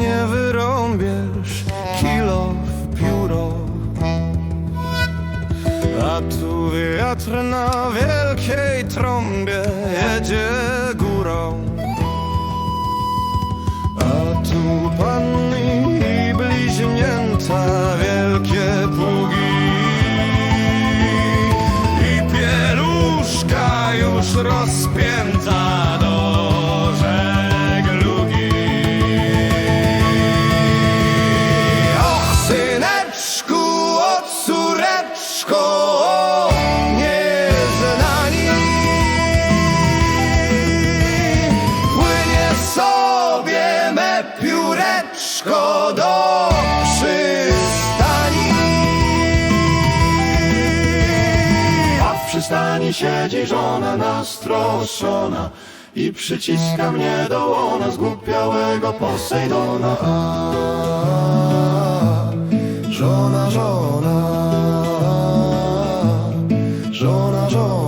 nie wyrąbiesz kilo w pióro. A tu wiatr na wielkiej trąbie jedzie górą. A tu panny i bliźnięta wielkie pługi I pieluszka już rozpięta blisko do przystani. A w przystani siedzi żona nastroszona I przyciska mnie do łona z głów Posejdona. Żona, żona. Żona, żona.